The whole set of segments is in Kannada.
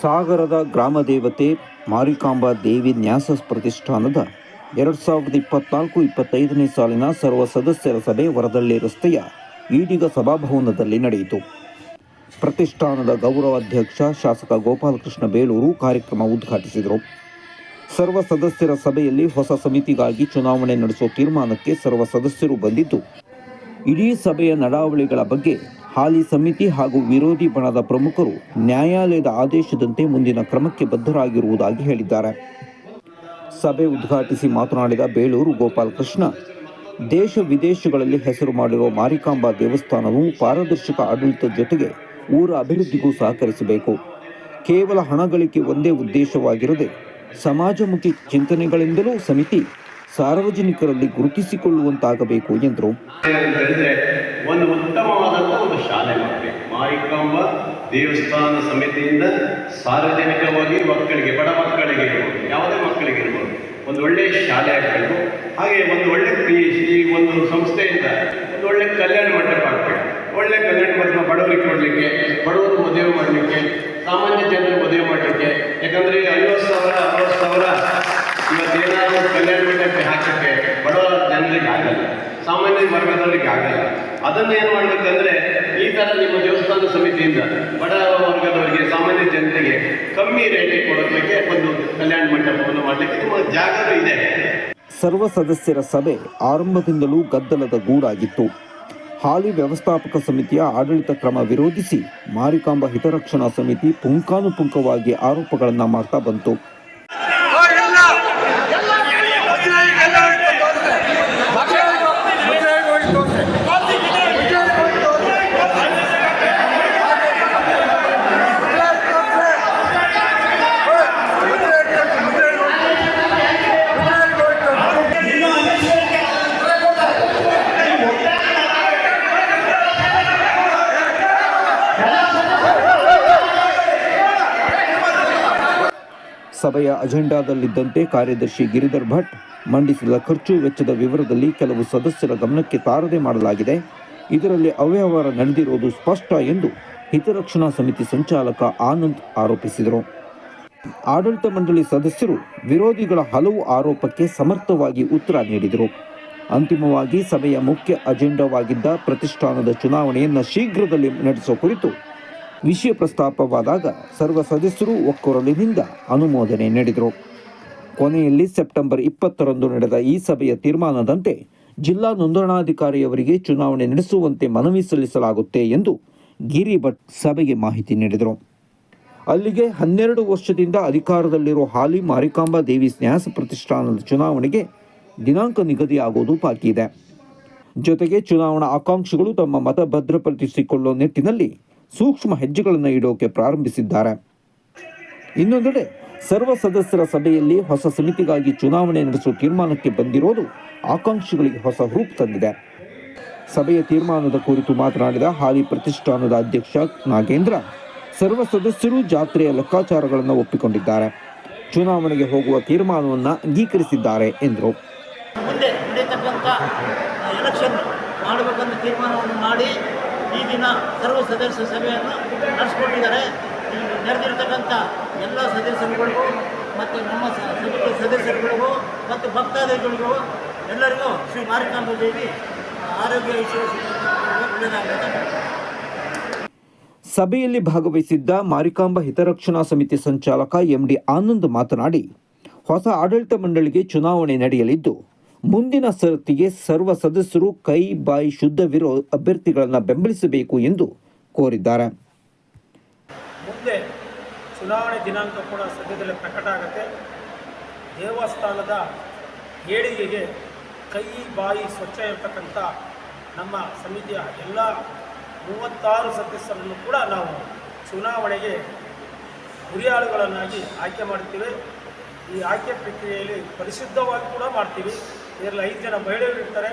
ಸಾಗರದ ಗ್ರಾಮ ದೇವತೆ ಮಾರಿಕಾಂಬಾ ದೇವಿ ನ್ಯಾಸ ಪ್ರತಿಷ್ಠಾನದ ಎರಡು ಸಾವಿರದ ಇಪ್ಪತ್ನಾಲ್ಕು, ಇಪ್ಪತ್ತೈದನೇ ಸಾಲಿನ ಸರ್ವ ಸದಸ್ಯರ ಸಭೆ ವರದಳ್ಳಿ ರಸ್ತೆಯ ಈಡಿಗ ಸಭಾಭವನದಲ್ಲಿ ನಡೆಯಿತು. ಪ್ರತಿಷ್ಠಾನದ ಗೌರವ ಅಧ್ಯಕ್ಷ ಶಾಸಕ ಗೋಪಾಲಕೃಷ್ಣ ಬೇಳೂರು ಕಾರ್ಯಕ್ರಮ ಉದ್ಘಾಟಿಸಿದರು. ಸರ್ವ ಸದಸ್ಯರ ಸಭೆಯಲ್ಲಿ ಹೊಸ ಸಮಿತಿಗಾಗಿ ಚುನಾವಣೆ ನಡೆಸುವ ತೀರ್ಮಾನಕ್ಕೆ ಸರ್ವ ಸದಸ್ಯರು ಬಂದಿದ್ದು, ಇಡೀ ಸಭೆಯ ನಡಾವಳಿಗಳ ಬಗ್ಗೆ ಹಾಲಿ ಸಮಿತಿ ಹಾಗೂ ವಿರೋಧಿ ಬಣದ ಪ್ರಮುಖರು ನ್ಯಾಯಾಲಯದ ಆದೇಶದಂತೆ ಮುಂದಿನ ಕ್ರಮಕ್ಕೆ ಬದ್ಧರಾಗಿರುವುದಾಗಿ ಹೇಳಿದ್ದಾರೆ. ಸಭೆ ಉದ್ಘಾಟಿಸಿ ಮಾತನಾಡಿದ ಬೇಳೂರು ಗೋಪಾಲಕೃಷ್ಣ, ದೇಶ ವಿದೇಶಗಳಲ್ಲಿ ಹೆಸರು ಮಾಡಿರುವ ಮಾರಿಕಾಂಬಾ ದೇವಸ್ಥಾನವು ಪಾರದರ್ಶಕ ಆಡಳಿತದ ಜೊತೆಗೆ ಊರ ಅಭಿವೃದ್ಧಿಗೂ ಸಹಕರಿಸಬೇಕು. ಕೇವಲ ಹಣ ಗಳಿಕೆ ಒಂದೇ ಉದ್ದೇಶವಾಗಿರದೆ ಸಮಾಜಮುಖಿ ಚಿಂತನೆಗಳಿಂದಲೂ ಸಮಿತಿ ಸಾರ್ವಜನಿಕರಲ್ಲಿ ಗುರುತಿಸಿಕೊಳ್ಳುವಂತಾಗಬೇಕು ಎಂದರು ಅಂತ ಹೇಳಿದ್ರೆ ಒಂದು ಉತ್ತಮವಾದಂಥ ಒಂದು ಶಾಲೆ ಮಾಡಬೇಕು ಮಾರಿಕಾಂಬ ದೇವಸ್ಥಾನ ಸಮಿತಿಯಿಂದ ಸಾರ್ವಜನಿಕವಾಗಿ ಮಕ್ಕಳಿಗೆ, ಬಡ ಮಕ್ಕಳಿಗೆ ಇರ್ಬೋದು, ಯಾವುದೇ ಮಕ್ಕಳಿಗೆ ಇರ್ಬೋದು, ಒಂದು ಒಳ್ಳೆಯ ಶಾಲೆ ಆಗಬೇಕು. ಹಾಗೆ ಒಂದು ಒಳ್ಳೆ ಈ- ಈ ಒಂದು ಸಂಸ್ಥೆಯಿಂದ ಒಂದು ಒಳ್ಳೆ ಕಲ್ಯಾಣ ಮಂಟಪ ಆಗಬೇಕು ಒಳ್ಳೆ ಕಲ್ಯಾಣ ಮಂಟಪ ಬಡವರಿಗೆ ಕೊಡಲಿಕ್ಕೆ ಬಡವರು ಮದುವೆ ಮಾಡಲಿಕ್ಕೆ ಸಾಮಾನ್ಯ ಜನರು ಮದುವೆ ಮಾಡಲಿಕ್ಕೆ ಯಾಕಂದರೆ ಐವತ್ತು ಸಾವಿರ ಅರವತ್ತು ಸಾವಿರ ಇವತ್ತೇನಾದರೂ ಕಲ್ಯಾಣ ಮಂಟಪ ಹಾಕಕ್ಕೆ ಬಡವ ಜನರಿಗೆ ಆಗಲ್ಲ ಸಾಮಾನ್ಯ ವರ್ಗದವರಿಗೆ ಆಗಲ್ಲ ಅದನ್ನ ಏನು ಮಾಡಬೇಕಂದ್ರೆ, ಈ ತರ ನಿಮ್ಮ ದೇವಸ್ಥಾನ ಸಮಿತಿಯಿಂದ ಬಡ ವರ್ಗದವರಿಗೆ, ಸಾಮಾನ್ಯ ಜನತೆಗೆ ಕಮ್ಮಿ ರೇಟಿಗೆ ಕೊಡೋದಕ್ಕೆ ಒಂದು ಕಲ್ಯಾಣ ಮಂಟಪವನ್ನು ಮಾಡಲಿಕ್ಕೆ ನಿಮ್ಮ ಜಾಗನೂ ಇದೆ. ಸರ್ವ ಸದಸ್ಯರ ಸಭೆ ಆರಂಭದಿಂದಲೂ ಗದ್ದಲದ ಗೂಡಾಗಿತ್ತು. ಹಾಲಿ ವ್ಯವಸ್ಥಾಪಕ ಸಮಿತಿಯ ಆಡಳಿತ ಕ್ರಮ ವಿರೋಧಿಸಿ ಮಾರಿಕಾಂಬ ಹಿತರಕ್ಷಣಾ ಸಮಿತಿ ಪುಂಕಾನುಪುಂಕವಾಗಿ ಆರೋಪಗಳನ್ನು ಮಾಡ್ತಾ ಬಂತು. ಸಭೆಯ ಅಜೆಂಡಾದಲ್ಲಿದ್ದಂತೆ ಕಾರ್ಯದರ್ಶಿ ಗಿರಿಧರ್ ಭಟ್ ಮಂಡಿಸಿದ ಖರ್ಚು ವೆಚ್ಚದ ವಿವರದಲ್ಲಿ ಕೆಲವು ಸದಸ್ಯರ ಗಮನಕ್ಕೆ ತಾರದೆ ಮಾಡಲಾಗಿದೆ. ಇದರಲ್ಲಿ ಅವ್ಯವಹಾರ ನಡೆದಿರುವುದು ಸ್ಪಷ್ಟ ಎಂದು ಹಿತರಕ್ಷಣಾ ಸಮಿತಿ ಸಂಚಾಲಕ ಆನಂದ್ ಆರೋಪಿಸಿದರು. ಆಡಳಿತ ಮಂಡಳಿ ಸದಸ್ಯರು ವಿರೋಧಿಗಳ ಹಲವು ಆರೋಪಕ್ಕೆ ಸಮರ್ಥವಾಗಿ ಉತ್ತರ ನೀಡಿದರು. ಅಂತಿಮವಾಗಿ ಸಭೆಯ ಮುಖ್ಯ ಅಜೆಂಡಾವಾಗಿದ್ದ ಪ್ರತಿಷ್ಠಾನದ ಚುನಾವಣೆಯನ್ನು ಶೀಘ್ರದಲ್ಲಿ ನಡೆಸುವ ಕುರಿತು ವಿಷಯ ಪ್ರಸ್ತಾಪವಾದಾಗ ಸರ್ವ ಸದಸ್ಯರು ಒಕ್ಕೊರಲಿನಿಂದ ಅನುಮೋದನೆ ನೀಡಿದರು. ಕೊನೆಯಲ್ಲಿ ಸೆಪ್ಟೆಂಬರ್ ಇಪ್ಪತ್ತರಂದು ನಡೆದ ಈ ಸಭೆಯ ತೀರ್ಮಾನದಂತೆ ಜಿಲ್ಲಾ ನೋಂದಣಾಧಿಕಾರಿಯವರಿಗೆ ಚುನಾವಣೆ ನಡೆಸುವಂತೆ ಮನವಿ ಸಲ್ಲಿಸಲಾಗುತ್ತೆ ಎಂದು ಗಿರಿಭಟ್ ಸಭೆಗೆ ಮಾಹಿತಿ ನೀಡಿದರು. ಅಲ್ಲಿಗೆ ಹನ್ನೆರಡು ವರ್ಷದಿಂದ ಅಧಿಕಾರದಲ್ಲಿರುವ ಹಾಲಿ ಮಾರಿಕಾಂಬಾ ದೇವಿ ಸ್ನ್ಯಾಸ ಪ್ರತಿಷ್ಠಾನದ ಚುನಾವಣೆಗೆ ದಿನಾಂಕ ನಿಗದಿಯಾಗುವುದು ಬಾಕಿ ಇದೆ. ಜೊತೆಗೆ ಚುನಾವಣಾ ಆಕಾಂಕ್ಷಿಗಳು ತಮ್ಮ ಮತ ಭದ್ರಪಡಿಸಿಕೊಳ್ಳುವ ನಿಟ್ಟಿನಲ್ಲಿ ಸೂಕ್ಷ್ಮ ಹೆಜ್ಜೆಗಳನ್ನು ಇಡೋಕೆ ಪ್ರಾರಂಭಿಸಿದ್ದಾರೆ. ಇನ್ನೊಂದೆಡೆ, ಸರ್ವ ಸದಸ್ಯರ ಸಭೆಯಲ್ಲಿ ಹೊಸ ಸಮಿತಿಗಾಗಿ ಚುನಾವಣೆ ನಡೆಸುವ ತೀರ್ಮಾನಕ್ಕೆ ಬಂದಿರೋದು ಆಕಾಂಕ್ಷಿಗಳಿಗೆ ಹೊಸ ರೂಪ ತಂದಿದೆ. ಸಭೆಯ ತೀರ್ಮಾನದ ಕುರಿತು ಮಾತನಾಡಿದ ಹಾಲಿ ಪ್ರತಿಷ್ಠಾನದ ಅಧ್ಯಕ್ಷ ನಾಗೇಂದ್ರ, ಸರ್ವ ಸದಸ್ಯರು ಜಾತ್ರೆಯ ಲೆಕ್ಕಾಚಾರಗಳನ್ನು ಒಪ್ಪಿಕೊಂಡಿದ್ದಾರೆ. ಚುನಾವಣೆಗೆ ಹೋಗುವ ತೀರ್ಮಾನವನ್ನು ಅಂಗೀಕರಿಸಿದ್ದಾರೆ ಎಂದರು. ಮಾಡಬೇಕಂತ ತೀರ್ಮಾನವನ್ನು ಮಾಡಿ ಈ ದಿನ ಸರ್ವ ಸದಸ್ಯ ಸಭೆಯನ್ನು ನಡೆಸ್ಕೊಂಡಿದ್ದಾರೆ ನಡೆದಿರ್ತಕ್ಕಂಥ ಎಲ್ಲ ಸದಸ್ಯರುಗಳಿಗೂ ಮತ್ತು ನಮ್ಮ ಸಮಿತಿ ಸದಸ್ಯರುಗಳಿಗೂ ಮತ್ತು ಭಕ್ತಾದಿಗಳಿಗೂ ಎಲ್ಲರಿಗೂ ಶ್ರೀ ಮಾರಿಕಾಂಬ ದೇವಿ ಆರೋಗ್ಯ ಸಭೆಯಲ್ಲಿ ಭಾಗವಹಿಸಿದ್ದ ಮಾರಿಕಾಂಬ ಹಿತರಕ್ಷಣಾ ಸಮಿತಿ ಸಂಚಾಲಕ ಎಂಡಿ ಆನಂದ್ ಮಾತನಾಡಿ, ಹೊಸ ಆಡಳಿತ ಮಂಡಳಿಗೆ ಚುನಾವಣೆ ನಡೆಯಲಿದ್ದು ಮುಂದಿನ ಸರತಿಗೆ ಸರ್ವ ಸದಸ್ಯರು ಕೈ, ಬಾಯಿ ಶುದ್ಧವಿರೋ ಅಭ್ಯರ್ಥಿಗಳನ್ನು ಬೆಂಬಲಿಸಬೇಕು ಎಂದು ಕೋರಿದ್ದಾರೆ. ಮುಂದೆ ಚುನಾವಣೆ ದಿನಾಂಕ ಕೂಡ ಸದ್ಯದಲ್ಲೇ ಪ್ರಕಟ ಆಗುತ್ತೆ. ದೇವಸ್ಥಾನದ ಏಳಿಗೆಗೆ ಕೈ, ಬಾಯಿ ಸ್ವಚ್ಛ ಇರತಕ್ಕಂಥ ನಮ್ಮ ಸಮಿತಿಯ ಎಲ್ಲ ಮೂವತ್ತಾರು ಸದಸ್ಯರನ್ನು ಕೂಡ ನಾವು ಚುನಾವಣೆಗೆ ಗುರಿಯಾಳುಗಳನ್ನಾಗಿ ಆಯ್ಕೆ ಮಾಡ್ತೀವಿ. ಈ ಆಯ್ಕೆ ಪ್ರಕ್ರಿಯೆಯಲ್ಲಿ ಪರಿಶುದ್ಧವಾಗಿ ಕೂಡ ಮಾಡ್ತೀವಿ. ಇದರಲ್ಲಿ ಐದು ಜನ ಮಹಿಳೆಯರು ಇರ್ತಾರೆ,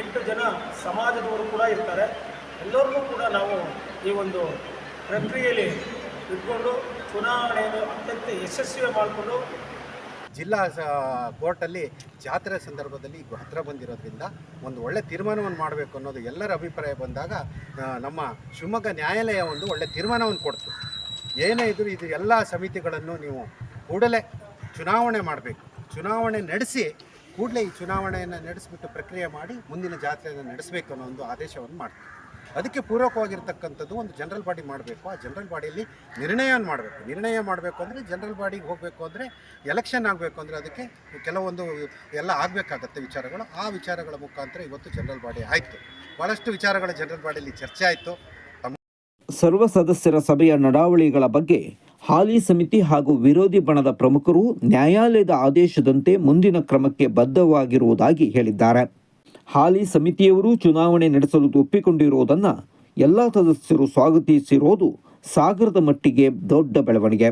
ಎಂಟು ಜನ ಸಮಾಜದವರು ಕೂಡ ಇರ್ತಾರೆ. ಎಲ್ಲರಿಗೂ ಕೂಡ ನಾವು ಈ ಒಂದು ಪ್ರಕ್ರಿಯೆಯಲ್ಲಿ ಇಟ್ಕೊಂಡು ಚುನಾವಣೆಯನ್ನು ಅತ್ಯಂತ ಯಶಸ್ವಿ ಮಾಡಿಕೊಂಡು ಜಿಲ್ಲಾ ಕೋರ್ಟಲ್ಲಿ ಜಾತ್ರೆ ಸಂದರ್ಭದಲ್ಲಿ ಹತ್ರ ಬಂದಿರೋದ್ರಿಂದ ಒಂದು ಒಳ್ಳೆ ತೀರ್ಮಾನವನ್ನು ಮಾಡಬೇಕು ಅನ್ನೋದು ಎಲ್ಲರ ಅಭಿಪ್ರಾಯ ಬಂದಾಗ ನಮ್ಮ ಶಿವಮೊಗ್ಗ ನ್ಯಾಯಾಲಯ ಒಂದು ಒಳ್ಳೆ ತೀರ್ಮಾನವನ್ನು ಕೊಡ್ತು. ಏನೇ ಇದ್ರೂ ಇದು ಎಲ್ಲ ಸಮಿತಿಗಳನ್ನು ನೀವು ಕೂಡಲೇ ಚುನಾವಣೆ ಮಾಡಬೇಕು. ಚುನಾವಣೆ ನಡೆಸಿ ಕೂಡಲೇ ಈ ಚುನಾವಣೆಯನ್ನು ನಡೆಸಿಬಿಟ್ಟು ಪ್ರಕ್ರಿಯೆ ಮಾಡಿ ಮುಂದಿನ ಜಾತ್ರೆಯನ್ನು ನಡೆಸಬೇಕು ಅನ್ನೋ ಒಂದು ಆದೇಶವನ್ನು ಮಾಡ್ತೀವಿ ಅದಕ್ಕೆ ಪೂರಕವಾಗಿರ್ತಕ್ಕಂಥದ್ದು ಒಂದು ಜನರಲ್ ಬಾಡಿ ಮಾಡಬೇಕು. ಆ ಜನರಲ್ ಬಾಡಿಯಲ್ಲಿ ನಿರ್ಣಯವನ್ನು ಮಾಡಬೇಕು. ನಿರ್ಣಯ ಮಾಡಬೇಕು ಅಂದರೆ ಜನರಲ್ ಬಾಡಿಗೆ ಹೋಗಬೇಕು ಅಂದರೆ ಎಲೆಕ್ಷನ್ ಆಗಬೇಕು ಅಂದರೆ ಅದಕ್ಕೆ ಕೆಲವೊಂದು ಎಲ್ಲ ಆಗಬೇಕಾಗತ್ತೆ ವಿಚಾರಗಳು. ಆ ವಿಚಾರಗಳ ಮುಖಾಂತರ ಇವತ್ತು ಜನರಲ್ ಬಾಡಿ ಆಯಿತು. ಭಾಳಷ್ಟು ವಿಚಾರಗಳ ಜನರಲ್ ಬಾಡಿಯಲ್ಲಿ ಚರ್ಚೆ ಆಯಿತು. ಸರ್ವ ಸದಸ್ಯರ ಸಭೆಯ ನಡಾವಳಿಗಳ ಬಗ್ಗೆ ಹಾಲಿ ಸಮಿತಿ ಹಾಗೂ ವಿರೋಧಿ ಬಣದ ಪ್ರಮುಖರು ನ್ಯಾಯಾಲಯದ ಆದೇಶದಂತೆ ಮುಂದಿನ ಕ್ರಮಕ್ಕೆ ಬದ್ಧವಾಗಿರುವುದಾಗಿ ಹೇಳಿದ್ದಾರೆ. ಹಾಲಿ ಸಮಿತಿಯವರು ಚುನಾವಣೆ ನಡೆಸಲು ಒಪ್ಪಿಕೊಂಡಿರುವುದನ್ನು ಎಲ್ಲ ಸದಸ್ಯರು ಸ್ವಾಗತಿಸಿರೋದು ಸಾಗರದ ಮಟ್ಟಿಗೆ ದೊಡ್ಡ ಬೆಳವಣಿಗೆ.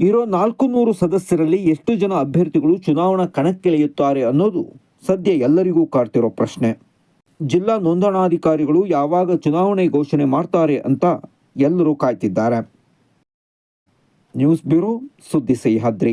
ಇರೋ ನಾಲ್ಕು ನೂರು ಸದಸ್ಯರಲ್ಲಿ ಎಷ್ಟು ಜನ ಅಭ್ಯರ್ಥಿಗಳು ಚುನಾವಣಾ ಕಣಕ್ಕಿಳಿಯುತ್ತಾರೆ ಅನ್ನೋದು ಸದ್ಯ ಎಲ್ಲರಿಗೂ ಕಾಡ್ತಿರೋ ಪ್ರಶ್ನೆ. ಜಿಲ್ಲಾ ನೋಂದಣಾಧಿಕಾರಿಗಳು ಯಾವಾಗ ಚುನಾವಣೆ ಘೋಷಣೆ ಮಾಡ್ತಾರೆ ಅಂತ ಎಲ್ಲರೂ ಕಾಯ್ತಿದ್ದಾರೆ. News bureau സുദ്ദി സൈഹാദ്രി